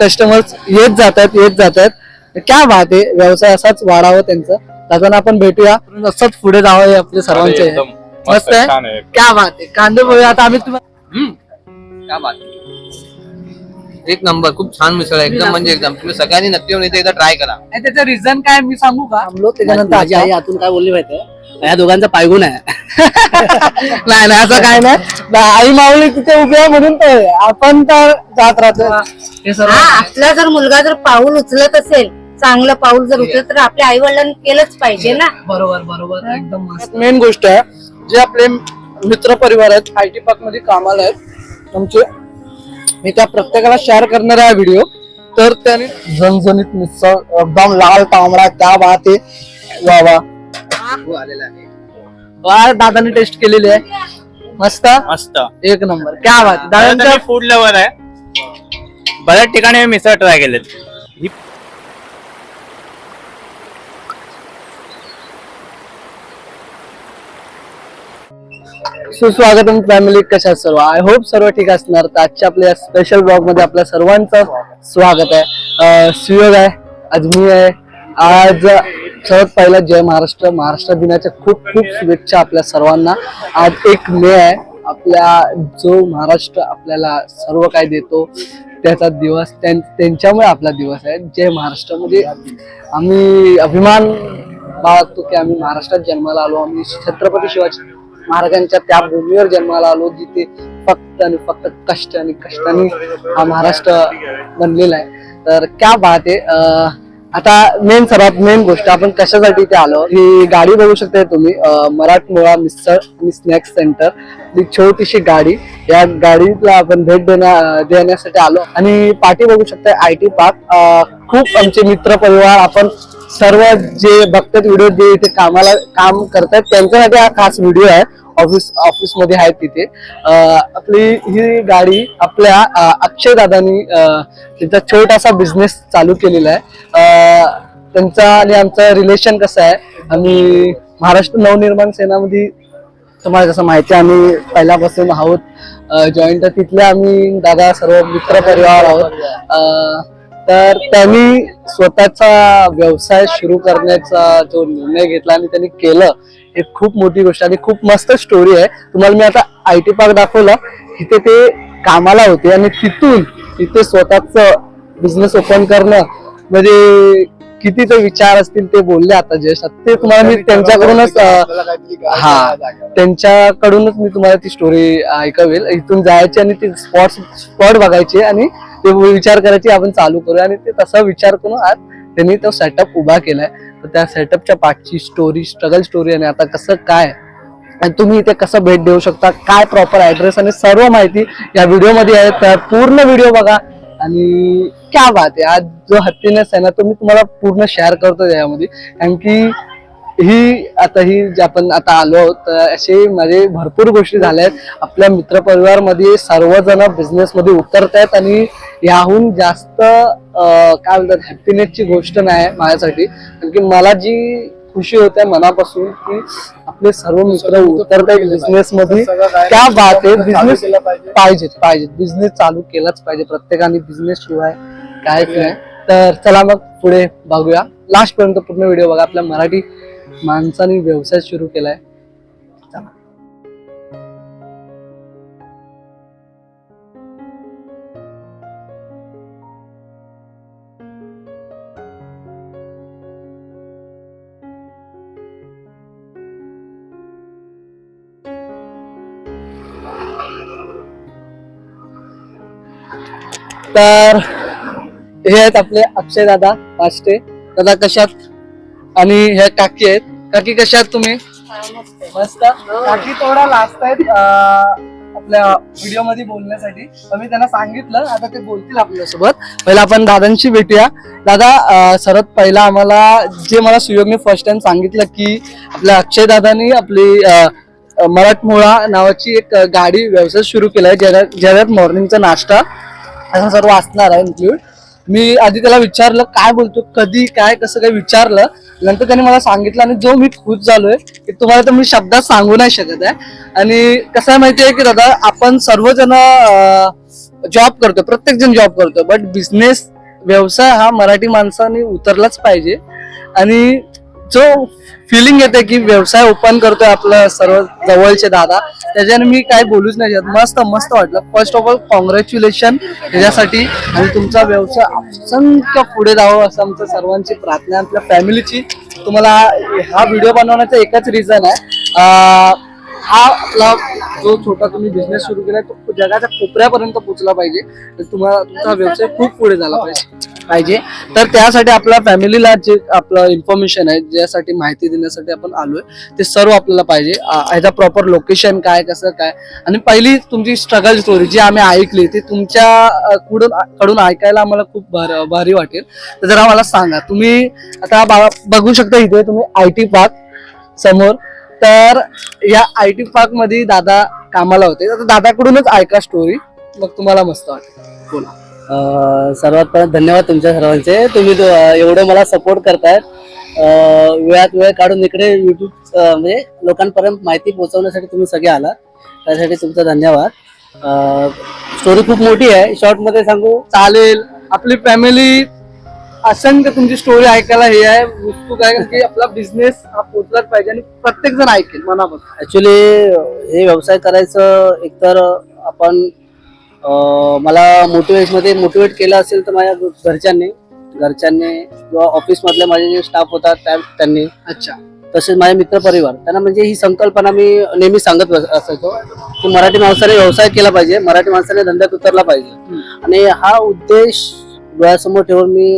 Customers येत जातात येत जातात. क्या बात आहे व्यवसाय असाच वाढावा त्यांचा. दादांना आपण भेटूया. असंच पुढे जावं हे आपले सर्वांचे. मस्त आहे? क्या बात आहे. कांदे पोहे आता आम्ही तुम्हाला क्या बात एक नंबर खूप छान मिसळ आहे. एकदम म्हणजे एकदम. तुम्ही सगळ्यांनी नक्की येऊन इथे एकदा ट्राय करा. आणि त्याचं रिझन काय मी सांगू का? थांबलो त्याच्यानंतर माझी आई आतून काय बोलली माहितीये या दोघांचा पायगुण आहे. नाही नाही असं काय नाही. आई माऊली तिथे उभी आहे म्हणून तर आहे. आपण तर जात राहतो. हे सर्व. हा आपला जर मुलगा जर पाऊल उचलत असेल चांगलं पाऊल जर उचलत तर आपल्या आई वडिलांनी केलंच पाहिजे ना? बरोबर बरोबर एकदम मस्त. मेन गोष्ट आहे जे आपले मित्र परिवार आहेत आय टी पार्कमध्ये कामाला आहेत आमचे मी त्या प्रत्येकाला शेअर करणार आहे व्हिडिओ तर त्याने झणझणीत मिसळ एकदम लाल तांबडा त्या बात आहे वा. वा वा दादाने टेस्ट केलेली आहे. मस्त? मस्त. एक नंबर. क्या बात. आहे. दादांच्या फूड लवर आहे. बऱ्याच ठिकाणी मी मिसळ ट्राय केलेत ही सुस्वागतम फॅमिली कशा आहात सर्व? आय होप सर्व ठीक असणार. तर आजच्या आपल्या स्पेशल ब्लॉगमध्ये आपल्या सर्वांचं स्वागत आहे. अं, सुयोग आहे आज मी आहे. आज सर्वात पहिला जय महाराष्ट्र. महाराष्ट्र दिनाच्या खूप खूप शुभेच्छा आपल्या सर्वांना. आज एक मे आहे. आपल्या जो महाराष्ट्र आपल्याला सर्व काय देतो त्याचा दिवस त्यां- त्यांच्यामुळे आपला दिवस आहे. जय महाराष्ट्र. म्हणजे आम्ही अभिमान बाळगतो की आम्ही महाराष्ट्रात जन्माला आलो. आम्ही छत्रपती शिवाजी महाराजांच्या त्या भूमीवर जन्माला आलो जिथे फक्त आणि फक्त कष्ट आणि कष्टाने हा महाराष्ट्र बनलेला आहे. तर क्या बात आहे. आता मेन सर्वात मेन गोष्ट आपण कशासाठी इथे आलो? ही गाडी बघू शकता तुम्ही मराठमोळा मिसळ आणि स्नॅक्स सेंटर ही छोटीशी गाडी. या गाडीला आपण भेट देण्या देण्यासाठी आलो. आणि पाठी बघू शकता आय टी पार्क. खूप आमचे मित्र परिवार आपण सर्व जे बघतात व्हिडिओ जे इथे कामाला काम करतात त्यांच्यासाठी हा खास व्हिडिओ आहे. ऑफिस ऑफिसमध्ये आहेत तिथे. आपली ही गाडी आपल्या अक्षय दादानी त्यांचा छोटासा बिझनेस चालू केलेला आहे. त्यांचा आणि आमचं रिलेशन कसं आहे? आम्ही महाराष्ट्र नवनिर्माण सेनामध्ये तुम्हाला जसं माहिती आहे, आम्ही पहिल्यापासून आहोत. जॉईंट तिथले आम्ही दादा सर्व मित्र परिवार आहोत. तर त्यांनी स्वतःचा व्यवसाय सुरू करण्याचा जो निर्णय घेतला आणि त्यांनी केलं हे खूप मोठी गोष्ट आणि खूप मस्त स्टोरी आहे. तुम्हाला मी आता आय टी पार्क दाखवलं. तिथे ते कामाला होते आणि तिथून तिथे स्वतःच बिझनेस ओपन करणं म्हणजे किती ते विचार असतील ते बोलले आता जस्ट ते तुम्हाला मी त्यांच्याकडूनच हा त्यांच्याकडूनच मी तुम्हाला ती स्टोरी ऐकवेल. इथून जायची आणि ते स्पॉट स्पॉट बघायचे आणि ते विचार करायची आपण चालू करूया. आणि ते तसा विचार करून आज त्यांनी तो सेटअप उभा केलाय. तर त्या सेटअपच्या पाठची स्टोरी स्ट्रगल स्टोरी आणि आता कसं काय आणि तुम्ही इथे कसं भेट देऊ शकता काय प्रॉपर ऍड्रेस आणि सर्व माहिती या व्हिडिओमध्ये आहे. तर पूर्ण व्हिडिओ बघा. आणि क्या बात आहे. आज जो हत्तीनेस आहे ना तो मी तुम्हाला पूर्ण शेअर करतो यामध्ये. कारण की ही आता ही जे आपण आता आलो आहोत असे माझे भरपूर गोष्टी झाल्या आहेत आपल्या मित्रपरिवारमध्ये सर्वजण बिझनेस मध्ये उतरत आहेत आणि याहून जास्त काय बोलतात हॅपीनेसची गोष्ट नाही माझ्यासाठी. कारण की मला जी खुशी होते मनापासून की आपले सर्व मित्र उतरत आहेत बिझनेस मध्ये त्या बात आहे बिझनेस पाहिजेत पाहिजेत. बिझनेस चालू केलाच पाहिजे. प्रत्येकाने बिझनेस शिवाय कायच नाही. तर चला मग पुढे बघूया. लास्ट पर्यंत पूर्ण व्हिडिओ बघा. आपल्या मराठी माणसाने व्यवसाय सुरू केलाय. तर हे आहेत आपले अक्षय दादा पाचटे. दादा कशात? आणि हे काकी आहेत. काकी कशात तुम्ही? मस्त. काकी थोडा लास्ट आहेत आपल्या व्हिडिओमध्ये बोलण्यासाठी. तर मी त्यांना सांगितलं आता ते बोलतील आपल्यासोबत. पहिला आपण दादांशी भेटूया. दादा सर्वात पहिला आम्हाला जे मला सुयोगने फर्स्ट टाइम सांगितलं की आपल्या अक्षय दादानी आपली मराठमोळा नावाची एक गाडी व्यवसाय सुरू केला आहे ज्या ज्यात मॉर्निंगचा नाश्ता असं सर्व असणार आहे इन्क्लूड मी आधी त्याला विचारलं काय बोलतो कधी काय कसं काय विचारलं नंतर त्यांनी मला सांगितलं आणि जो मी खुश झालोय की तुम्हाला तर मी शब्दात सांगू नाही शकत आहे. आणि कसं आहे माहितीये की दादा आपण सर्वजण जॉब करतो प्रत्येक जण जॉब करतो बट बिझनेस व्यवसाय हा मराठी माणसाने उतरलाच पाहिजे. आणि जो फिलिंग येते की व्यवसाय ओपन करतोय आपलं सर्व जवळचे दादा त्याच्याने मी काय बोलूच नाही शकत. मस्त मस्त वाटलं. फर्स्ट ऑफ ऑल कॉंग्रॅच्युलेशन त्याच्यासाठी आणि तुमचा व्यवसाय असंख्य पुढे जावं असं आमच्या सर्वांची प्रार्थना आपल्या फॅमिलीची तुम्हाला हा व्हिडिओ बनवण्याचं एकच रिझन आहे. हा आपला जो छोटा तुम्ही बिझनेस सुरू केलाय तो जगाच्या कोपऱ्यापर्यंत पोहोचला पाहिजे. तर तुम्हाला तुमचा व्यवसाय खूप पुढे झाला पाहिजे. पाहिजे. तर त्यासाठी आपल्या फॅमिलीला जे आपलं इन्फॉर्मेशन आहे ज्यासाठी माहिती देण्यासाठी आपण आलोय ते सर्व आपल्याला पाहिजे. ह्याचा प्रॉपर लोकेशन काय कसं काय? आणि पहिली तुमची स्ट्रगल स्टोरी जी आम्ही ऐकली ती तुमच्या कडून कडून ऐकायला आम्हाला खूप भारी वाटेल. तर जरा मला सांगा तुम्ही आता बघू शकता इथे तुम्ही आय टी पार्क समोर. तर या आय टी पार्कमध्ये दादा कामाला होते. तर दादाकडूनच ऐका स्टोरी मग तुम्हाला मस्त वाटेल. बोला. अं, सर्वात पहिला धन्यवाद तुमच्या सर्वांचे. तुम्ही तो- एवढं मला सपोर्ट करतायत. अं, वेळात वेळ काढून इकडे युट्यूब म्हणजे लोकांपर्यंत माहिती पोहोचवण्यासाठी तुम्ही सगळे आला त्यासाठी तुमचा धन्यवाद. स्टोरी खूप मोठी आहे. शॉर्टमध्ये सांगू? चालेल. आपली फॅमिली असंख्य तुमची स्टोरी ऐकायला हे आहे. उत्सुक आहे की आपला बिझनेस हा पोचलाच पाहिजे आणि प्रत्येक जण ऐकेल मनापासून ऍक्च्युली हे व्यवसाय करायचं एकतर आपण अं, मला मोटिवेटमध्ये मोटिवेट केलं असेल तर माझ्या घरच्यांनी घरच्यांनी किंवा ऑफिस मधले माझे जे स्टाफ होता त्या त्यांनी. अच्छा. तसेच माझे मित्र परिवार त्यांना म्हणजे ही संकल्पना मी नेहमी सांगत बस- असायचो की मराठी माणसाने व्यवसाय केला पाहिजे मराठी माणसाने धंद्यात उतरला पाहिजे. आणि हा उद्देश डोळ्यासमोर ठेवून मी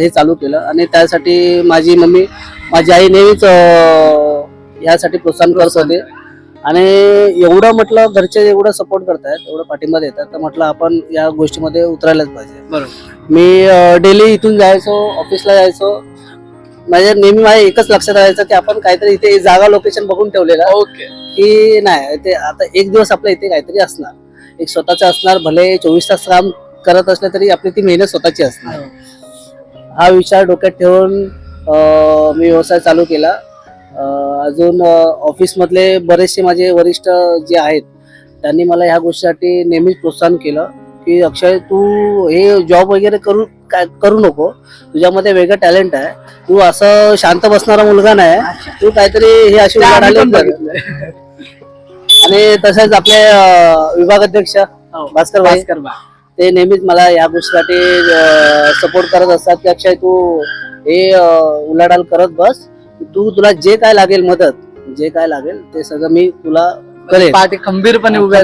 हे चालू केलं. आणि त्यासाठी माझी मम्मी माझी आई नेहमीच अं, यासाठी प्रोत्साहन करत होते. आणि एवढं म्हटलं घरचे एवढं सपोर्ट करतायत एवढं पाठिंबा देतात तर म्हटलं आपण या गोष्टीमध्ये उतरायलाच पाहिजे. बरोबर. मी डेली इथून जायचो ऑफिसला जायचो. माझ्या नेहमी माझ्या एकच लक्षात राहायचं की आपण काहीतरी इथे जागा लोकेशन बघून ठेवलेलं. ओके. की नाही ते आता एक दिवस आपल्या इथे काहीतरी असणार. एक स्वतःच असणार भले चोवीस तास काम करत असलं तरी आपली ती मेहनत स्वतःची असणार हा विचार डोक्यात ठेवून मी व्यवसाय चालू केला. अजून ऑफिस मधले बरेचसे माझे वरिष्ठ जे आहेत त्यांनी मला ह्या गोष्टीसाठी नेहमीच प्रोत्साहन केलं की अक्षय तू हे जॉब वगैरे करू काय करू नको. तुझ्यामध्ये वेगळं टॅलेंट आहे. तू असं शांत बसणारा मुलगा नाही. तू काहीतरी हे अशी. आणि तसेच आपले विभागाध्यक्ष भास्कर भाई भास्कर ते नेहमीच मला या गोष्टीसाठी सपोर्ट करत असतात. की अक्षय तू हे उलाढाल करत बस. तू तुला जे काय लागेल मदत जे काय लागेल ते सगळं मी तुला करेन. पाठी खंबीरपणे उभ्या.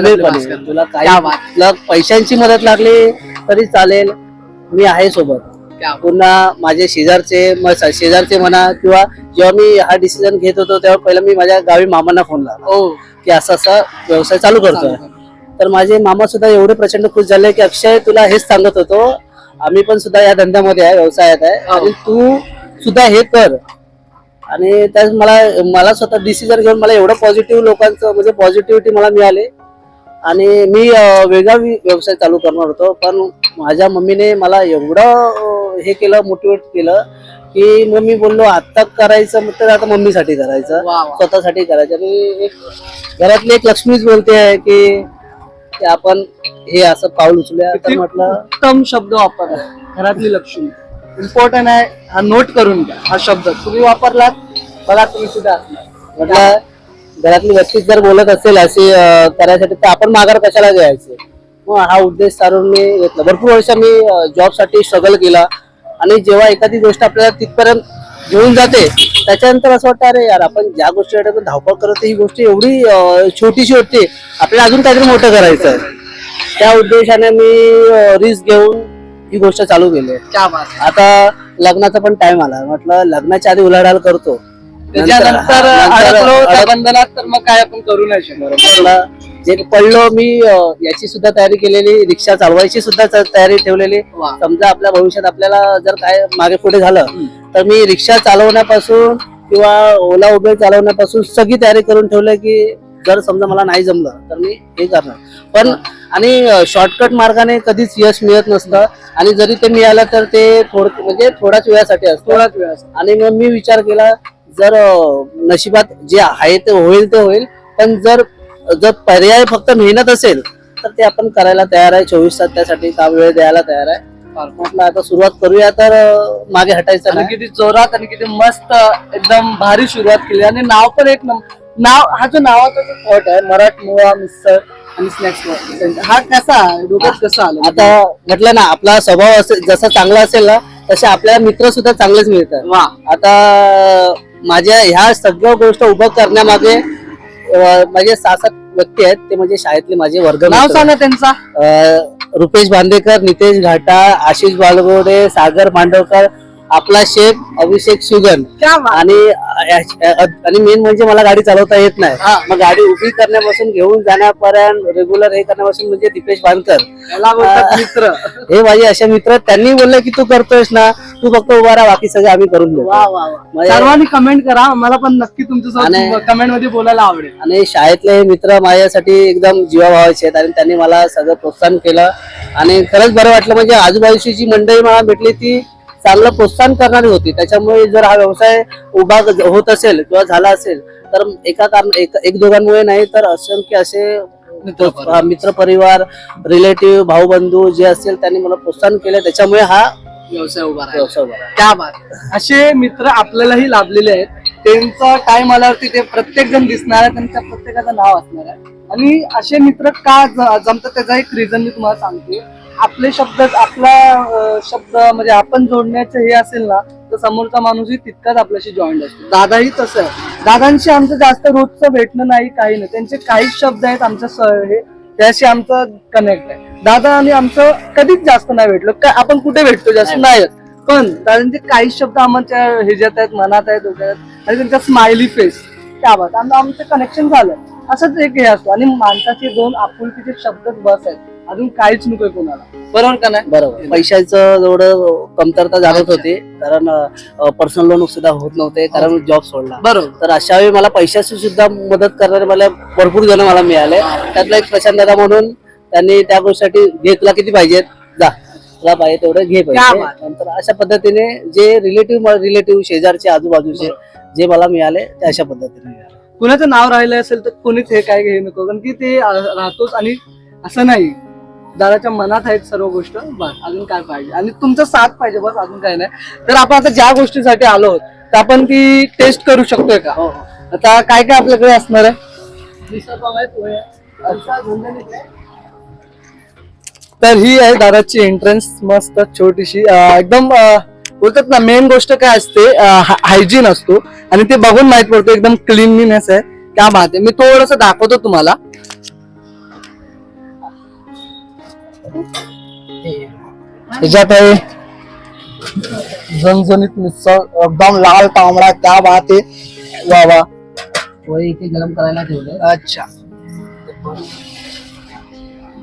तुला क्या पैशांची मदत लागली तरी चालेल. मी आहे सोबत. पुन्हा माझे शेजारचे शेजारचे म्हणा किंवा जेव्हा मी हा डिसिजन घेत होतो तेव्हा पहिला मी माझ्या गावी मामांना फोन लावला. ओ. की असा असा व्यवसाय चालू करतोय. तर माझे मामा सुद्धा एवढे प्रचंड खुश झाले की अक्षय तुला हेच सांगत होतो. आम्ही पण सुद्धा या धंद्यामध्ये आहे व्यवसायात आहे. आणि तू सुद्धा हे कर. आणि त्यात मला मला स्वतः डिसिजन घेऊन मला एवढं पॉझिटिव्ह लोकांचं म्हणजे पॉझिटिव्हिटी मला मिळाली. आणि मी वेगळा व्यवसाय चालू करणार होतो. पण माझ्या मम्मीने मला एवढं हे केलं मोटिवेट केलं की मग मी बोललो आता करायचं तर आता मम्मीसाठी करायचं. स्वतःसाठी करायचं. आणि एक घरातली एक लक्ष्मीच बोलते आहे की की आपण हे असं पाऊल उचलूया तर म्हटलं उत्तम शब्द वापरला. घरातली लक्ष्मी. इम्पॉर्टंट आहे हा नोट करून घ्या हा शब्द. तुम्ही वापरलात बघा तुम्ही सुद्धा असणार म्हटलं घरातली व्यक्ती जर बोलत असेल अशी अं, करायसाठी तर आपण माघार कशाला घ्यायचे? मग हा उद्देश सारून मी घेतला. भरपूर वर्ष मी जॉबसाठी स्ट्रगल केला. आणि जेव्हा एखादी गोष्ट आपल्याला तिथपर्यंत घेऊन जाते. त्याच्यानंतर असं वाटतं अरे यार आपण ज्या आपण धावपळ करत ही गोष्ट एवढी छोटीशी होती. आपल्याला अजून काहीतरी मोठं करायचं आहे. त्या उद्देशाने मी रिस्क घेऊन ही गोष्ट चालू केली. आता लग्नाचा पण टाइम आला. म्हटलं लग्नाच्या आधी उलाढाल करतो. त्याच्यानंतर बंधनात तर मग काय आपण करू नाही म्हटलं जे पडलो मी याची सुद्धा तयारी केलेली रिक्षा चालवायची सुद्धा तयारी ठेवलेली. समजा आपल्या भविष्यात आपल्याला जर काय मागे पुढे झालं तर मी रिक्षा चालवण्यापासून किंवा ओला उबेर चालवण्यापासून सगळी तयारी करून ठेवलं की जर समजा मला नाही जमलं तर मी हे करणार. पण आणि शॉर्टकट मार्गाने कधीच यश मिळत नसतं. आणि जरी ते मिळालं तर ते थोड म्हणजे थोड्याच वेळासाठी असतं. थोडाच वेळ असतो. आणि मग मी विचार केला जर नशिबात जे आहे ते होईल ते होईल. पण जर जर पर्याय फक्त मेहनत असेल तर ते आपण करायला तयार आहे. चोवीस तास त्यासाठी काम वेळ द्यायला तयार आहे. आता सुरुवात करूया तर मागे हटायचं नाही. किती जोरात आणि किती मस्त एकदम भारी सुरुवात केली. आणि नाव पण एक नाव हा जो नावाचा जो थॉट आहे मराठमोळा मिसळ आणि स्नॅक्स हा कसा? डोक्यात कसा आला? आता म्हटलं ना आपला स्वभाव असेल जसा चांगला असेल ना तसे आपल्याला मित्र सुद्धा चांगलेच मिळतात. आता माझ्या ह्या सगळ्या गोष्ट उभं करण्यामागे माझे सहा सात व्यक्ती आहेत ते म्हणजे शाळेतले माझे वर्ग नाव. सांगा त्यांचा अं, रुपेश बांदेकर नितेश घाटा आशिष बालगोडे सागर मांडवकर आपला शेख अभिषेक सुगन. आणि आणि मेन म्हणजे मला गाडी चालवता येत नाही. हा. मग गाडी उभी करण्यापासून घेऊन जाण्यापर्यंत रेग्युलर हे करण्यापासून म्हणजे दीपेश बांधकर मित्र. हे माझे असे मित्र. त्यांनी बोलले की तू करतोयस ना तू फक्त उभा राहा बाकी सगळं आम्ही करून म्हणजे- सर्वांनी कमेंट करा. मला पण नक्की आणि- कमेंटमध्ये बोलायला आवडेल. आणि शाळेतले हे मित्र माझ्यासाठी एकदम जीवाभावाचे आहेत आणि त्यांनी मला सगळं प्रोत्साहन केलं. आणि खरंच बरं वाटलं. म्हणजे आजूबाजूची जी मंडळी मला भेटली ती चांगलं प्रोत्साहन करणारी होती. त्याच्यामुळे जर हा व्यवसाय उभा होत असेल किंवा झाला असेल तर एका कारण एक एक दोघांमुळे नाही तर असंख्य असे. हा, मित्रपरिवार रिलेटिव्ह भाऊबंधू जे असतील त्यांनी मला प्रोत्साहन केलं. त्याच्यामुळे हा व्यवसाय उभा व्यवसाय उभा. त्या बात असे मित्र आपल्यालाही लाभलेले आहेत. त्यांचं काय मला वाटतं ते प्रत्येक जण दिसणार आहे त्यांच्या प्रत्येकाचं नाव असणार आहे. आणि असे मित्र का जमतात त्याचा एक रिझन मी तुम्हाला सांगते. आपले शब्द आपला शब्द म्हणजे आपण जोडण्याचं हे असेल ना तर समोरचा माणूसही तितकाच आपल्याशी जॉईंट असतो. दादाही तसं आहे. दादांशी आमचं जास्त रोजचं भेटणं नाही काही नाही. त्यांचे काही शब्द आहेत आमच्या स- हे त्याशी आमचं कनेक्ट आहे. दादा आणि आमचं कधीच जास्त नाही भेटलो. काय आपण कुठे भेटतो जास्त नाही पण दादांचे काही शब्द आमच्या ह्याच्यात आहेत मनात आहेत डोक्यात आहेत. आणि त्यांचा स्माइली फेस त्या बाबत आमचं आमचं कनेक्शन झालं. असंच एक हे असतो. आणि माणसाचे दोन आपुलकीचे शब्दच बस आहेत. अजून काहीच नकोय कोणाला. बरोबर का नाही? बरोबर. पैशाचं जेवढं कमतरता जाणवत होती कारण पर्सनल लोन सुद्धा होत नव्हते कारण जॉब सोडला. बरोबर. तर अशा वेळी मला पैशाची सुद्धा मदत करणारे मला भरपूर जण मला मिळाले. त्यातला एक प्रशांत दादा म्हणून त्यांनी त्या गोष्टीसाठी घे तुला किती पाहिजेत? जा. तुला पाहिजे तेवढं घे क्या बात. नंतर अशा पद्धतीने जे रिलेटिव्ह रिलेटिव्ह शेजारचे आजूबाजूचे जे मला मिळाले ते अशा पद्धतीने मिळाले. कुणाचं नाव राहिलं असेल तर कोणीच हे काय घेऊ नको कारण की ते अं, राहतोच आणि असं नाही. दादाच्या मनात आहेत सर्व गोष्ट. बस अजून काय पाहिजे? आणि तुमचा साथ पाहिजे बस अजून काय नाही. तर आपण आता ज्या गोष्टीसाठी आलो आहोत तर आपण ती टेस्ट करू शकतोय का? आता काय काय आपल्याकडे असणार आहे? तर ही आहे दादाची एंट्रन्स मस्त छोटीशी एकदम बोलतात ना मेन गोष्ट काय असते हायजीन असतो. आणि ते बघून माहीत पडतो एकदम क्लीनलीनेस आहे. त्या बात आहे. मी थोडस दाखवतो तुम्हाला. ह्याच्यात आहे झणझणीत मिसळ एकदम लाल तांबडा क्या बात आहे वा वा. पोळी इथे गरम करायला ठेवले अच्छा.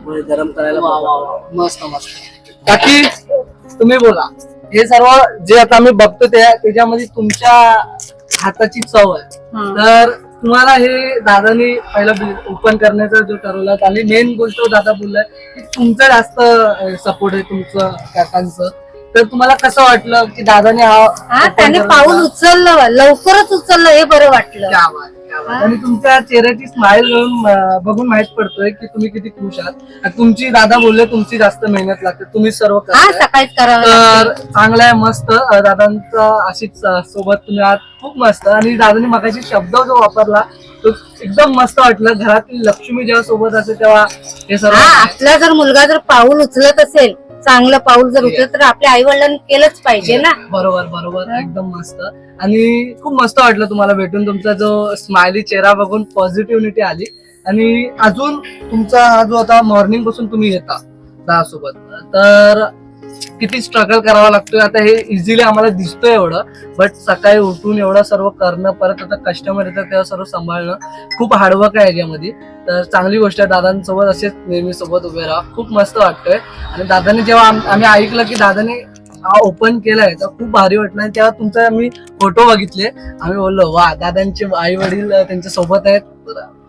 पोळी गरम करायला मस्त मस्त. बाकी तुम्ही बोला. हे सर्व जे आता आम्ही बघतो ते त्याच्यामध्ये तुमच्या हाताची चव आहे. तर तुम्हाला हे दादानी पहिलं ओपन करण्याचा जो ठरवला आणि मेन गोष्ट दादा बोललाय की तुमचा जास्त सपोर्ट आहे तुमचं काकांचं. तर तुम्हाला कसं वाटलं की दादाने हा हा त्याने पाऊल उचललं लवकरच उचललं हे बरं वाटलं. आणि तुमच्या चेहऱ्याची स्माइल बघून माहीत पडतोय की तुम्ही किती खुश आहात. आणि तुमची दादा बोलले तुमची जास्त मेहनत लागते. तुम्ही सर्व हा करताय. सकाळीच करावं तर. चांगलं आहे मस्त. अं, दादांचं अशीच अं, सोबत तुम्ही आहात. खूप मस्त. आणि दादांनी मगाशी शब्द जो वापरला तो एकदम मस्त वाटलं. घरातील लक्ष्मी जेव्हा सोबत असते तेव्हा हे सर्व हा आपला जर मुलगा जर पाऊल उचलत असेल चांगलं पाऊल जर उचलत तर आपल्या आई वडिलांनी केलंच पाहिजे ना. बरोबर बरोबर. एकदम मस्त. आणि खूप मस्त वाटलं तुम्हाला भेटून. तुमचा जो स्माइली चेहरा बघून पॉझिटिव्हिटी आली. आणि अजून तुमचा हा जो आता मॉर्निंगपासून तुम्ही येता दहा सोबत तर किती स्ट्रगल करावा लागतोय. आता हे इझिली आम्हाला दिसतोय एवढं बट सकाळी उठून एवढं सर्व करणं परत आता कस्टमर येतात तेव्हा सर्व सांभाळणं खूप हार्डवर्क आहे याच्यामध्ये. तर चांगली गोष्ट आहे दादांसोबत असेच नेहमी सोबत उभे राहा. खूप मस्त वाटतोय. आणि दादाने जेव्हा आम्ही ऐकलं की दादाने हा ओपन केलाय तर खूप भारी वाटलं. आणि तेव्हा तुमचा आम्ही फोटो बघितले. आम्ही बोललो वा दादांचे आई वडील त्यांच्यासोबत आहेत.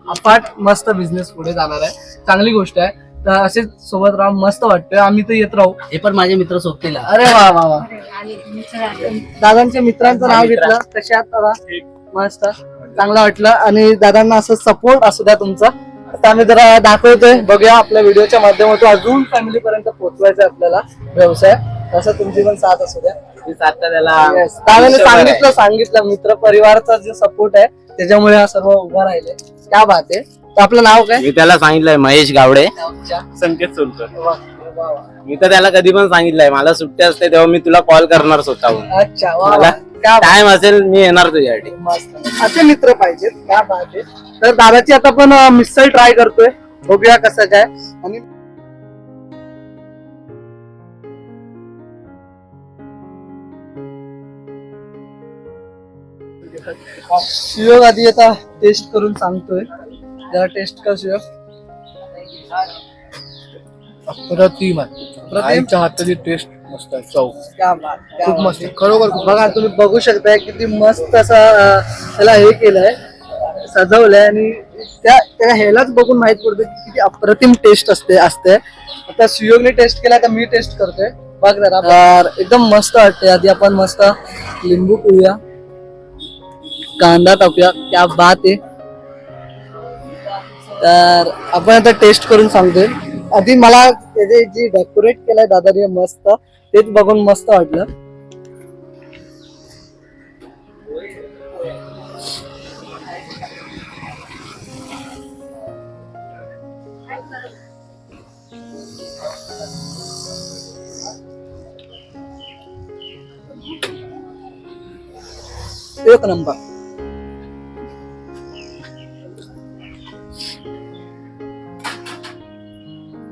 तर मस्त बिझनेस पुढे जाणार आहे. चांगली गोष्ट आहे. असेच सोबत राहून मस्त वाटतंय. आम्ही तर येत राहू. हे पण माझे मित्र सोबतीला. अरे वा वा वा. दादांच्या मित्रांचं नाव घेतलं. दादा? मस्त. चांगलं वाटलं. आणि दादांना असं सपोर्ट असू द्या तुमचा. आता आम्ही जरा दाखवतोय. बघूया आपल्या व्हिडिओच्या माध्यमातून अजून फॅमिली पर्यंत पोहोचवायचं आहे आपल्याला व्यवसाय. तसं तुमची पण साथ असू द्या. दादाने सांगितलं सांगितलं. मित्र परिवाराचा जे सपोर्ट आहे त्याच्यामुळे हा सर्व उभा राहिले. क्या बात आहे. तर आपलं नाव काय? मी त्याला सांगितलंय महेश गावडे. संकेत सोलकर. मी तर त्याला कधी पण सांगितलंय मला सुट्टी असते तेव्हा मी तुला कॉल करणार स्वतःहून. अच्छा वा, वा. मला क्या बात टाइम असेल मी येणार तुझ्यासाठी. मस्त. असे मित्र पाहिजेत क्या आहे तर दादाची आता पण मिसळ ट्राय करतोय. बघूया कसं काय. आणि शियोग आधी आता टेस्ट करून सांगतोय. जरा टेस्ट कर शियोग अप्रतिम आहे. अप्रतिम? आईच्या हाताची टेस्ट मस्त आहे. चव. क्या बात क्या खूप बात. मस्त. आहे. खरोखर खूप. बघा तुम्ही बघू शकताय किती मस्त असं अं, त्याला हे केलंय. सजवलंय आणि त्या त्या ह्यालाच बघून माहीत पडतं की किती अप्रतिम टेस्ट असते असते. आता सुयोगने टेस्ट केला तर मी टेस्ट करतोय? बघ जरा. तर एकदम मस्त वाटते आधी आपण मस्त लिंबू पिऊया. कांदा टाकूया क्या बात आहे. तर आपण आता टेस्ट करून सांगतोय. आधी मला त्याचे जे डेकोरेट केलंय दादाने मस्त तेच बघून मस्त वाटलं. एक नंबर.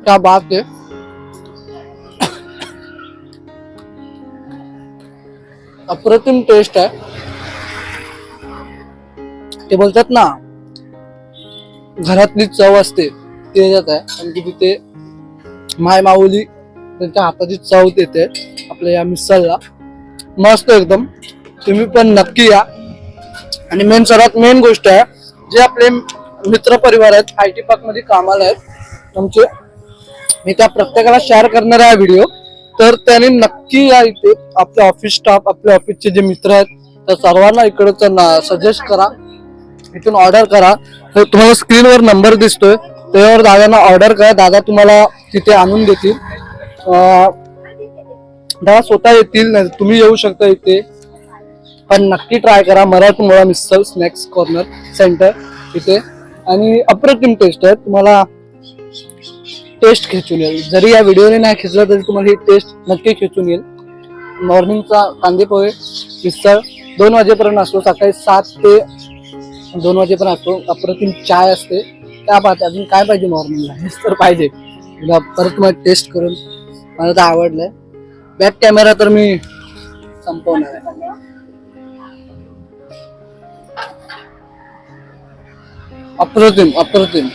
क्या बात है। अप्रतिम टेस्ट आहे ते बोलतात ना घरातली चव असते ते जात आहे. आणि की तिथे माय माऊली त्यांच्या हाताची चव देते आपल्या या मिसळला. मस्त एकदम. तुम्ही पण नक्की या. आणि मेन सर्वात मेन गोष्ट आहे जे आपले मित्र परिवार आहेत आय टी पार्कमध्ये कामाला आहेत आमचे मी त्या प्रत्येकाला शेअर करणार आहे व्हिडिओ तर त्याने नक्की या इथे आपले ऑफिस स्टाफ आपल्या ऑफिसचे जे मित्र आहेत त्या सर्वांना इकडचं सजेस्ट करा. इथून ऑर्डर करा. तर तुम्हाला स्क्रीनवर नंबर दिसतोय. त्यावर दादांना ऑर्डर करा. दादा तुम्हाला तिथे आणून देतील. दादा स्वतः येतील तुम्ही येऊ शकता इथे. पण नक्की ट्राय करा. Marathi Mula Misal snacks corner centre इथे. आणि अप्रतिम टेस्ट आहे. तुम्हाला टेस्ट खेचून येईल. जरी या व्हिडिओने नाही खेचला तरी तुम्हाला ही टेस्ट नक्की खेचून येईल. मॉर्निंगचा कांदे पोहे मिसळ दोन वाजेपर्यंत असतो. सकाळी सात ते दोन वाजेपर्यंत असतो. अप्रतिम चाय असते. त्या पाहते? अजून काय पाहिजे मॉर्निंगला हेच तर पाहिजे. परत तुम्हाला टेस्ट करून मला तर आवडलंय. बॅक कॅमेरा तर मी संपवणार आहे. अप्रतिम अप्रतिम.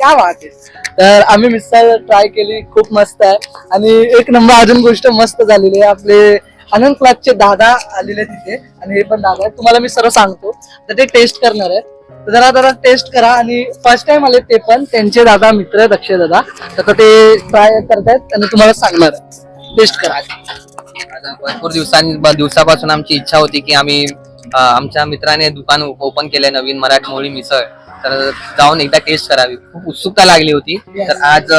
काय बात आहे तर आम्ही मिसळ ट्राय केली खूप मस्त आहे. आणि एक नंबर अजून गोष्ट मस्त झालेली आहे. आपले आनंद क्लासचे दादा आलेले तिथे. आणि हे पण दादा आहेत. तुम्हाला मी सर्व सांगतो. तर ते टेस्ट करणार आहे तर जरा जरा टेस्ट करा. आणि फर्स्ट टाइम आले ते पण त्यांचे दादा मित्र आहेत अक्षय दादा. तर ते ट्राय करतायत. आणि तुम्हाला सांगणार आहे टेस्ट करा आता भरपूर दिवसांनी दिवसापासून आमची इच्छा होती की आम्ही अ, आमच्या मित्राने दुकान ओपन केलंय नवीन मराठमोळी मिसळ. तर जाऊन एकदा टेस्ट करावी. खूप उत्सुकता लागली होती. तर आज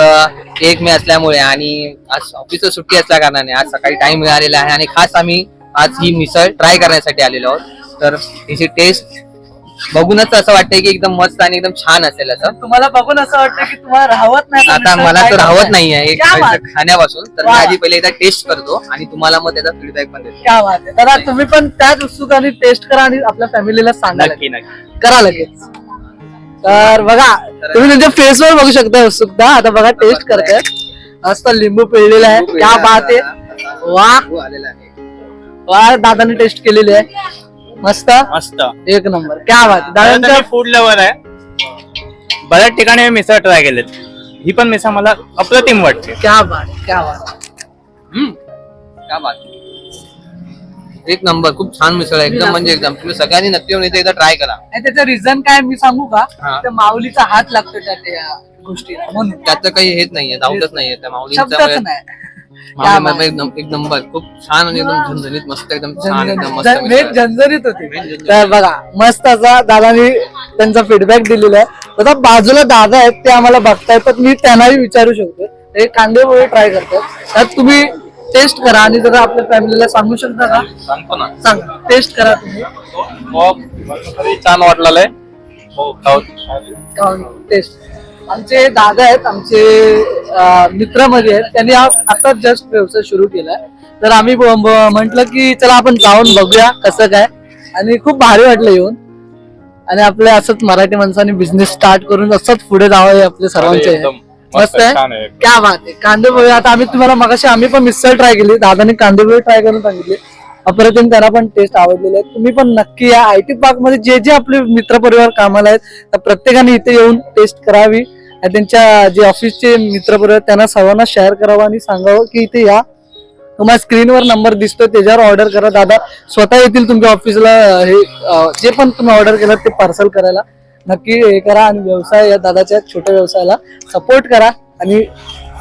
एक मे असल्यामुळे आणि आज ऑफिसचं सुट्टी असल्या कारणाने आज सकाळी टाइम मिळालेला आहे आणि खास आम्ही आज ही मिसळ ट्राय करण्यासाठी आलेलो आहोत. तर हिची टेस्ट बघूनच असं वाटतंय की एकदम मस्त आणि एकदम छान असेल असं. तुम्हाला बघून असं वाटतं की तुम्हाला राहवत नाही आता मला तर राहत हे बात. खायचं खाण्यापासून. तर मी. आधी पहिले एकदा टेस्ट करतो आणि तुम्हाला मग त्याचा फीडबॅक पण देतो. आहे. तुम्ही पण त्याच उत्सुकाने टेस्ट करा आणि आपल्या फॅमिलीला सांगा नक्की नक्की. करा लगेच. तर बघा तुम्ही त्यांच्या फेसवर बघू शकता उत्सुकता आता बघा टेस्ट करताय. मस्त लिंबू पिळलेला आहे. क्या बात आहे. वा. हो, आलेला आहे. वा दादाने टेस्ट केलेली आहे. मस्त. मस्त. एक नंबर. क्या बात. दादांच्या फूड लवर आहे. बऱ्याच ठिकाणी मी मिसळ ट्राय केलेत. ही पण मिसळ मला अप्रतिम वाटते. क्या बात क्या बात हम्म. क्या बात एक नंबर खूप छान मिसळ आहे एकदम म्हणजे एकदम. तुम्ही सगळ्यांनी नक्की येऊन इथे एकदा ट्राय करा. आणि त्याचं रिझन काय मी सांगू का? हा. माऊलीचा हात लागतो त्या त्या गोष्टीला म्हणून. त्याचं काही हेच नाहीये डाऊटच नाहीये त्या शब्दच माऊलींचा नाही. माऊली एकदम एक नंबर खूप छान आणि एकदम झणझणीत मस्त एकदम छान एकदम मस्त झण- मिसळ. मेघ आहे. झणझणीत होती तर बघा मस्त असा दादानी त्यांचा फीडबॅक दिलेला आहे. आता बाजूला दादा आहेत ते आम्हाला बघताय तर मी त्यांनाही विचारू शकतो. हे कांदे पोहे ट्राय करतात. त्यात तुम्ही टेस्ट करा आणि जरा आपल्या फॅमिलीला सांगू शकता का? सांगतो ना. सांगा टेस्ट करा तुम्ही. छान वाटलेलं आहे. हो खाऊ. टेस्ट. आमचे दादा आहेत आमचे अं, मित्रामध्ये आहेत. त्यांनी आता जस्ट व्यवसाय सुरू केलाय. तर आम्ही म्हंटल की चला आपण जाऊन बघूया कसं काय. आणि खूप भारी वाटलं येऊन. आणि आपले असंच मराठी माणसांनी बिझनेस स्टार्ट करून असंच पुढे जावं हे आपले सर्वांचे आहे. मस्त आहे. क्या बात आहे. कांदे पोहे आता आम्ही तुम्हाला मगाशी आम्ही पण मिसळ ट्राय केली. दादाने कांदे पोहे ट्राय करून सांगितले. अप्रतिम त्यांना पण टेस्ट आवडलेले आहे तुम्ही पण नक्की या. आय टी पार्कमध्ये जे जे आपले मित्रपरिवार कामाला आहेत त्या प्रत्येकाने इथे येऊन टेस्ट करावी. आणि त्यांच्या जे ऑफिसचे मित्रपरिवार त्यांना सर्वांना शेअर करावं आणि सांगावं की इथे या. तुम्हाला स्क्रीनवर नंबर दिसतोय त्याच्यावर ऑर्डर करा. दादा स्वतः येतील तुमच्या ऑफिसला हे अं, जे पण तुम्ही ऑर्डर केलं ते पार्सल करायला. नक्की हे करा आणि व्यवसाय या दादाच्या छोट्या व्यवसायाला सपोर्ट करा आणि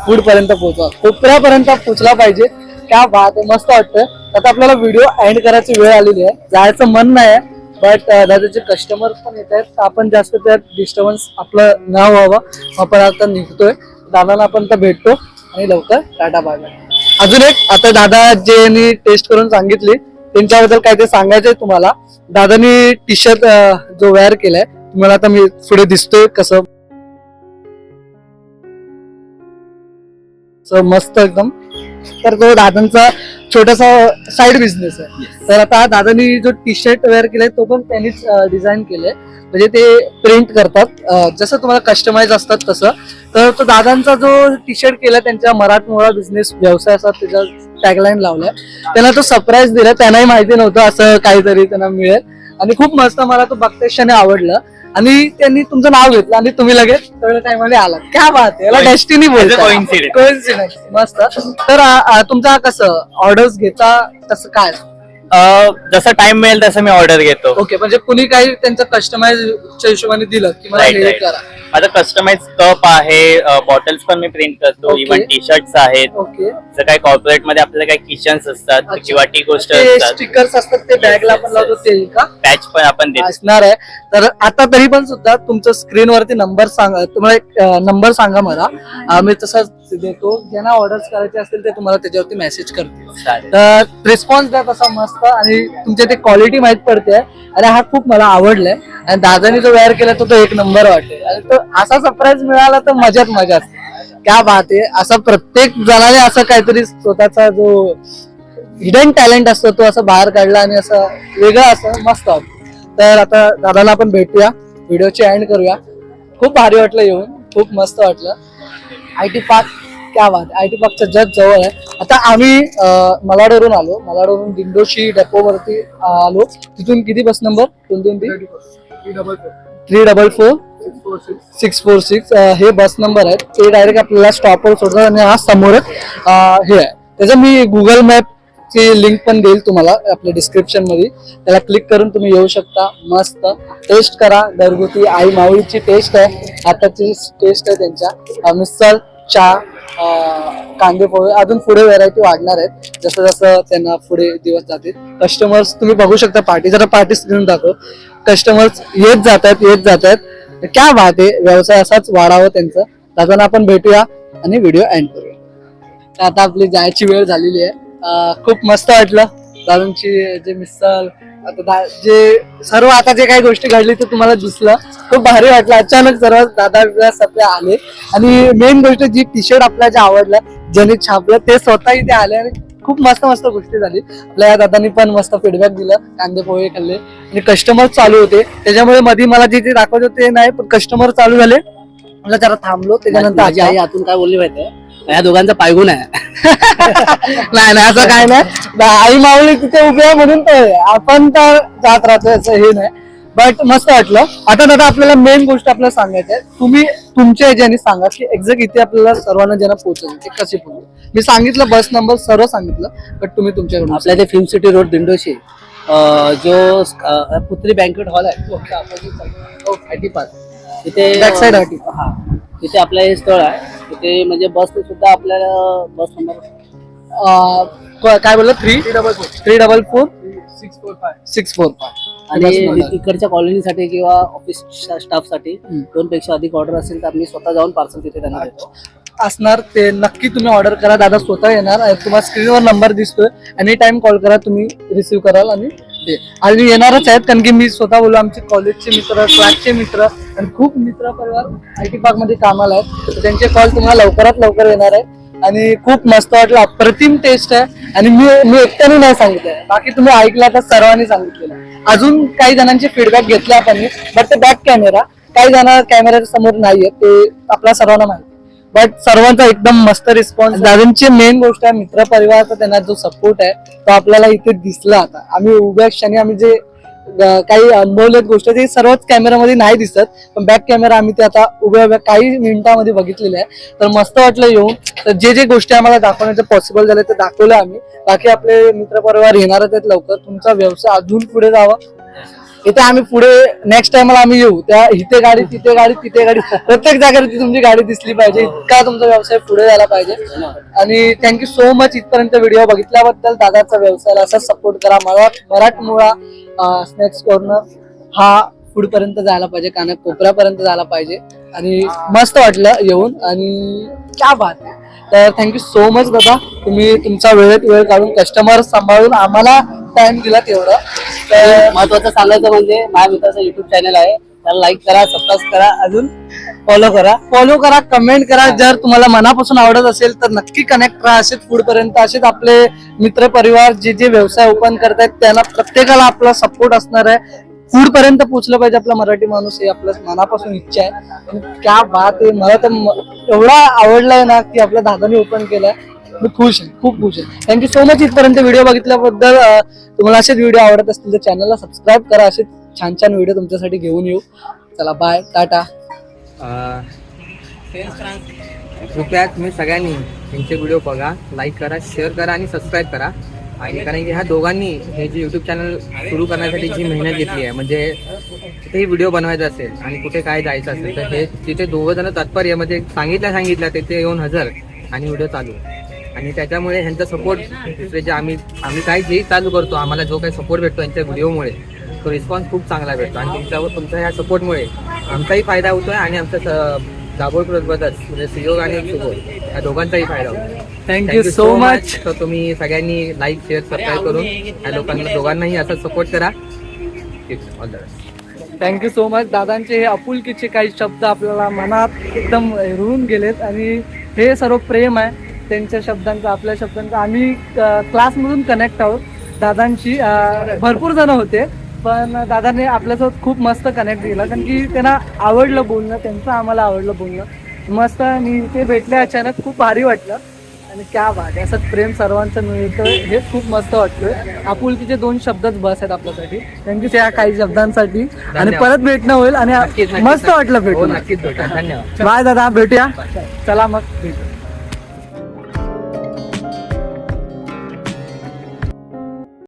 फूड पर्यंत पोहोचवा. कोपऱ्यापर्यंत पोहोचला पाहिजे. त्या बात मस्त वाटतं आता आपल्याला व्हिडिओ एंड करायची वेळ आलेली आहे. जायचं मन नाही बट दादाचे कस्टमर पण येत आहेत. आपण जास्त त्यात डिस्टर्बन्स आपलं न व्हावं. आपण आता निघतोय. दादाला आपण तर भेटतो आणि लवकर टाटा बाय बाय. अजून एक आता दादा जे टेस्ट करून सांगितली त्यांच्याबद्दल काय ते सांगायचंय तुम्हाला. दादानी टी शर्ट जो वेअर केलाय तुम्हाला आता मी पुढे दिसतोय कसं मस्त एकदम. तर तो दादांचा छोटासा साइड बिझनेस आहे. तर आता दादानी जो टी शर्ट वेअर केलाय तो पण त्यांनीच डिझाईन केलाय. म्हणजे ते प्रिंट करतात. जसं तुम्हाला कस्टमाइज असतात तसं. तर तो दादांचा जो टी शर्ट केला त्यांच्या मराठमोळा बिझनेस व्यवसाय असा त्याचा टॅगलाईन लावलाय. त्यांना तो सरप्राईज दिला. त्यांनाही माहिती नव्हतं असं काहीतरी त्यांना मिळेल. आणि खूप मस्त मला तो बघते क्षणी आवडलं. आणि त्यांनी तुमचं नाव घेतलं आणि तुम्ही लगेच थोड्या टाइममध्ये आलात. क्या बात याला डेस्टिनी. कोइन्सिडन्स मस्त. तर तुमचा कसं ऑर्डर्स घेता कसं काय? जसं टाइम मिळेल तसं मी ऑर्डर घेतो. ओके म्हणजे कुणी काही त्यांचं कस्टमाइजच्या हिशोबाने दिलं की मला Right, हे right. करा. आता कस्टमाइज कप आहे बॉटल्स पण मी प्रिंट करतो Okay. इव्हन टी शर्ट्स आहेत. ओके जर काही कॉर्पोरेटमध्ये आपल्याला काही किचन्स असतात. किंवा टी गोष्ट ते असतात. स्टिकर्स असतात ते बॅगला आपण लावतो ते का? पॅच पण आपण देतो. असणार आहे. तर आता तरी पण सुद्धा तुमचं स्क्रीनवरती नंबर सांगा तुम्हाला एक नंबर सांगा मला. मी तसाच देतो ज्यांना ऑर्डर्स करायचे असतील ते तुम्हाला त्याच्यावरती मेसेज करतील. तर रिस्पॉन्स द्या तसा मस्त आणि तुमच्या ते क्वालिटी माहीत पडते. आणि हा खूप मला आवडलाय. आणि दादानी जो वेअर केला तो तो एक नंबर वाटेल आणि तो असा सरप्राईज मिळाला तर मजाच मजा क्या बात आहे. असा प्रत्येक जणाने असं काहीतरी स्वतःचा जो हिडन टॅलेंट असतो तो असं बाहेर काढला आणि असं वेगळं असं मस्त तर आता दादाला आपण भेटूया. व्हिडिओची एंड करूया. खूप भारी वाटलं येऊन. खूप मस्त वाटलं. आय टी पार्क क्या बात आय टी पार्कचं जग जवळ आहे. आता आम्ही मलाडवरून आलो. मलाडवरून दिंडोशी डेपो वरती आलो. तिथून किती बस नंबर? दोन दोन तीन three double four. Six four six. हे बस नंबर आहेत ते डायरेक्ट आपल्याला स्टॉपवर सोडतात आणि हा समोरच हे आहे. त्याचं मी गुगल मॅप ची लिंक पण देईल तुम्हाला आपल्या डिस्क्रिप्शनमध्ये त्याला क्लिक करून तुम्ही येऊ शकता. मस्त. टेस्ट करा. घरगुती आई माऊलीची टेस्ट आहे. आताची टेस्ट आहे त्यांच्या. मिसळ चहा कांदे पोहे अजून पुढे व्हेरायटी वाढणार आहेत. जसं जसं त्यांना पुढे दिवस जातील. कस्टमर्स तुम्ही बघू शकता पार्टी जरा पार्टी स्क्रीन दाखव. कस्टमर्स येत जात आहेत येत जात आहेत क्या बात आहे. व्यवसाय असाच वाढावा त्यांचं. दादांना आपण भेटूया आणि व्हिडिओ एंड करूया. आता आपली जायची वेळ झालेली आहे. खूप मस्त वाटलं. दादांची जे मिसल आता दा- जे सर्व आता जे काही गोष्टी घडली ते तुम्हाला दिसलं. खूप भारी वाटलं. अचानक सर्व दादा सगळे आले. आणि मेन गोष्ट जी टी शर्ट आपल्याला जे आवडलं ज्यांनी छापलं ते स्वतः इथे आले आणि खूप मस्त मस्त गोष्टी झाली. आपल्या या दादांनी पण मस्त फीडबॅक दिलं. कांदे पोहे खाल्ले. आणि कस्टमर चालू होते. त्याच्यामुळे मध्ये मला जे जे दाखवत होते ते नाही पण कस्टमर चालू झाले. मला जरा थांबलो. त्याच्यानंतर आजी आई आतून काय बोलली माहितीये? या दोघांचा पायगुण आहे. नाही नाही असं काय नाही. आई माऊली तिथे उभी आहे म्हणून तर आहे. आपण तर जात राहतो असं हे नाही. बट मस्त वाटलं. आता दादा आपल्याला मेन गोष्ट आपल्याला सांगायची आहे. तुम्ही तुमच्या ह्याच्याने सांगा की एक्झॅक्ट इथे आपल्याला सर्वांना ज्यांना पोहोचवलं ते कसे पोहोचले? मी सांगितलं बस नंबर सर्व सांगितलं बट तुम्ही तुमच्याकडून आपल्या ते फिल्म सिटी रोड दिंडोशी. अं, जो अं, पुत्री बँकेट हॉल आहे तो आपल्या opposite आय टी पार्क तिथे Back side IT. हा. तिथे आपलं हे स्थळ आहे. तिथे म्हणजे बसने सुद्धा आपल्याला बस नंबर काय बोललं? Three double four three double four six four five six four आणि इकडच्या कॉलनीसाठी किंवा ऑफिस स्टाफसाठी दोन पेक्षा अधिक ऑर्डर असेल तर आम्ही स्वतः जाऊन पार्सल तिथे त्यांना देतो. असणार ते नक्की तुम्ही ऑर्डर करा. दादा स्वतः येणार तुम्हाला स्क्रीनवर नंबर दिसतोय. एनी टाइम कॉल करा तुम्ही रिसिव्ह कराल आणि दे आणि येणारच आहेत कारण की मी स्वतः बोललो आमचे कॉलेजचे मित्र क्लासचे मित्र आणि खूप मित्र परिवार आय टी पार्कमध्ये कामाला आहेत. तर त्यांचे कॉल तुम्हाला लवकरात लवकर येणार आहे आणि खूप मस्त वाटलं. अप्रतिम टेस्ट आहे. आणि मी मी एकट्याने नाही सांगितलंय बाकी तुम्ही ऐकला तर सर्वांनी सांगितलेलं. अजून काही जणांचे फीडबॅक घेतले आपण. बट ते बॅक कॅमेरा काही जण कॅमेऱ्याच्या समोर नाहीये. ते आपल्या सर्वांना माहिती बट सर्वांचा एकदम मस्त रिस्पॉन्स दादांची मेन गोष्ट आहे मित्र परिवाराचा त्यांना जो सपोर्ट आहे तो आपल्याला इथे दिसला आता. आम्ही उभ्या क्षणी आम्ही जे काही अनुभवलेत गोष्ट ते सर्वच कॅमेरामध्ये नाही दिसत पण बॅक कॅमेरा आम्ही ते आता उभ्या उभ्या काही मिनिटांमध्ये बघितलेले आहे. तर मस्त वाटलं येऊन. तर जे जे गोष्टी आम्हाला दाखवण्याचं पॉसिबल झाले ते दाखवलं आम्ही. बाकी आपले मित्र परिवार येणारच आहेत लवकर. तुमचा व्यवसाय अजून पुढे जावा. इथे आम्ही पुढे नेक्स्ट टाइमला आम्ही येऊ. त्या इथे गाडी तिथे गाडी तिथे गाडी. प्रत्येक जागेवरती तुमची गाडी दिसली पाहिजे. इतका तुमचा व्यवसाय पुढे झाला पाहिजे. आणि थँक्यू सो मच इथपर्यंत व्हिडिओ बघितल्याबद्दल दादाचा व्यवसायाला असा सपोर्ट करा. मला मराठमोळा स्नॅक्स कॉर्नर हा पुढ पर्यंत जायला पाहिजे. काना कोपऱ्यापर्यंत जायला पाहिजे. आणि मस्त वाटलं येऊन. आणि क्या बात आहे तर थँक्यू सो मच दादा. तुम्ही तुमचा वेळेत वेळ काढून कस्टमर सांभाळून आम्हाला टाइम दिला तेवढा. तर महत्वाचं सांगायचं म्हणजे माझ्या मित्राचं युट्यूब चॅनल आहे. त्याला लाईक करा सबस्क्राईब करा अजून फॉलो करा. फॉलो करा कमेंट करा. जर तुम्हाला मनापासून आवडत असेल तर नक्की कनेक्ट राहा असेच पुढ पर्यंत असेच आपले मित्र परिवार जे जे व्यवसाय ओपन करतायत त्यांना प्रत्येकाला आपला सपोर्ट असणार आहे. पुढ पर्यंत पोहोचलं पाहिजे आपला मराठी माणूस हे आपल्या मनापासून इच्छा आहे. आणि क्या बात आहे मला तर एवढा आवडलाय ना की आपल्या दादाने ओपन केलाय. मी खुश आहे खूप खुश आहे. थँक्यू सो मच इथपर्यंत व्हिडिओ बघितल्याबद्दल तुम्हाला असेच व्हिडिओ आवडत असतील तर चॅनलला सबस्क्राईब करा. असेच छान छान व्हिडिओ तुमच्यासाठी घेऊन येऊ. चला बाय टाटा. कृपया तुम्ही सगळ्यांनी त्यांचे व्हिडिओ बघा लाईक करा शेअर करा आणि सबस्क्राईब करा. कारण की ह्या दोघांनी हे जे युट्यूब चॅनल सुरू करण्यासाठी जी मेहनत घेतली आहे म्हणजे कुठेही व्हिडिओ बनवायचा असेल आणि कुठे काय जायचं असेल तर हे तिथे दोघं जण तत्पर म्हणजे सांगितलं सांगितलं तिथे येऊन हजर आणि व्हिडिओ चालू. आणि त्याच्यामुळे ह्यांचा सपोर्ट दुसरे जे आम्ही आम्ही काय जे चालू करतो आम्हाला जो काही सपोर्ट भेटतो यांच्या व्हिडिओमुळे तो रिस्पॉन्स खूप चांगला भेटतो. आणि तुमच्यावर तुमच्या ह्या सपोर्टमुळे आमचाही फायदा होतो आहे आणि आमचा स- दाभोळ ब्रदर्स म्हणजे सुयोग आणि सुबोध या दोघांचाही फायदा होतो थँक्यू सो मच तुम्ही सगळ्यांनी लाईक शेअर सबस्क्राईब करून या लोकांना दोघांनाही असं सपोर्ट करा. All the best thank you so much दादांचे हे आपुलकीचे काही शब्द आपल्याला मनात एकदम रुळून गेलेत आणि हे सर्व प्रेम आहे. त्यांच्या शब्दांचं आपल्या शब्दांचं. आम्ही क्लासमधून कनेक्ट आहोत. दादांशी भरपूर जण होते पण दादाने आपल्यासोबत खूप मस्त कनेक्ट केला. कारण की त्यांना आवडलं बोलणं त्यांचं आम्हाला आवडलं बोलणं. मस्त आणि ते भेटले अचानक. खूप भारी वाटलं. आणि क्या बात असंच प्रेम सर्वांचं मिळतं हे खूप मस्त वाटतंय. आपुलकीचे दोन शब्दच बस आहेत आपल्यासाठी. थँक्यू त्या काही शब्दांसाठी. आणि. परत भेटणं होईल आणि मस्त वाटलं हो भेटून नक्कीच भेटा धन्यवाद. बाय दादा भेटूया. चला मग भेटू.